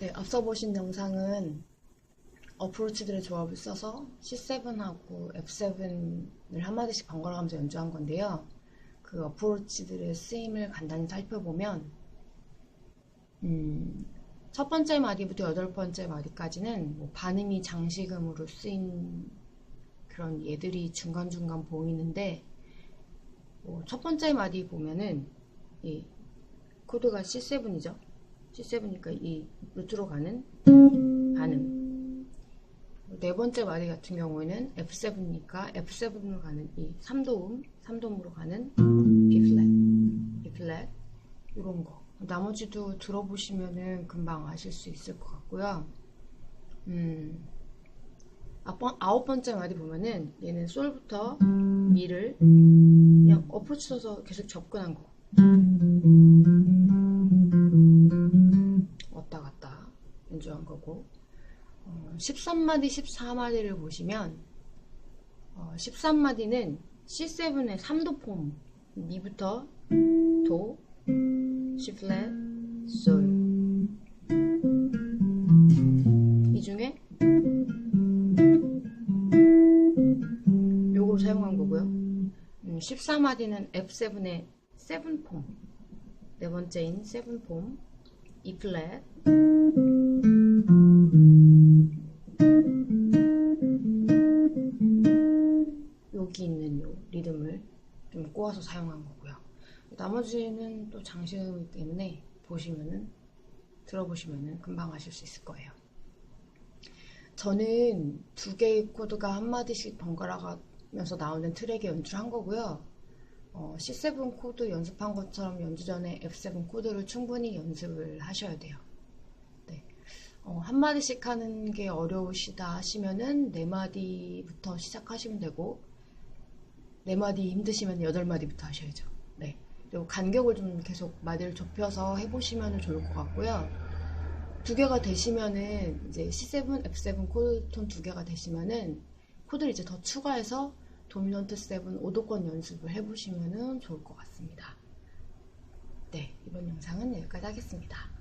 네, 앞서 보신 영상은 어프로치들의 조합을 써서 C7하고 F7을 한마디씩 번갈아 가면서 연주한 건데요. 그 어프로치들의 쓰임을 간단히 살펴보면 음, 첫 번째 마디부터 여덟 번째 마디까지는 뭐 반음이 장식음으로 쓰인 그런 예들이 중간중간 보이는데 뭐 첫 번째 마디 보면은 이 코드가 C7이죠. C7이니까 이 루트로 가는 반음. 네 번째 마디 같은 경우에는 F7이니까 F7으로 가는 이 3도음, 3도음으로 가는 B 플랫, B 플랫 이런 거. 나머지도 들어보시면은 금방 아실 수 있을 것 같고요. 음, 아홉, 번째 마디 보면은 얘는 솔부터 미를 그냥 어프로치 써서 계속 접근한 거. 연주한 거고 어, 13마디, 14마디를 보시면 어, 13마디는 C7의 3도 폼 미부터 도, C 플랫, 솔. 이 중에 요걸 사용한 거고요. 음, 14마디는 F7의 7폼. 네 번째인 7폼. E 플랫. 좀 꼬아서 사용한 거고요. 나머지는 또 장식이기 때문에 보시면은 들어보시면은 금방 아실 수 있을 거예요. 저는 두 개의 코드가 한 마디씩 번갈아 가면서 나오는 트랙에 연주를 한 거고요. 어, C7 코드 연습한 것처럼 연주 전에 F7 코드를 충분히 연습을 하셔야 돼요. 네. 어, 한 마디씩 하는 게 어려우시다 하시면은 네 마디부터 시작하시면 되고 네 마디 힘드시면 여덟 마디부터 하셔야죠. 네. 그리고 간격을 좀 계속 마디를 좁혀서 해보시면 좋을 것 같고요. 두 개가 되시면은 이제 C7, F7 코드 톤 두 개가 되시면은 코드를 이제 더 추가해서 도미넌트 7 5도권 연습을 해보시면 좋을 것 같습니다. 네, 이번 영상은 여기까지 하겠습니다.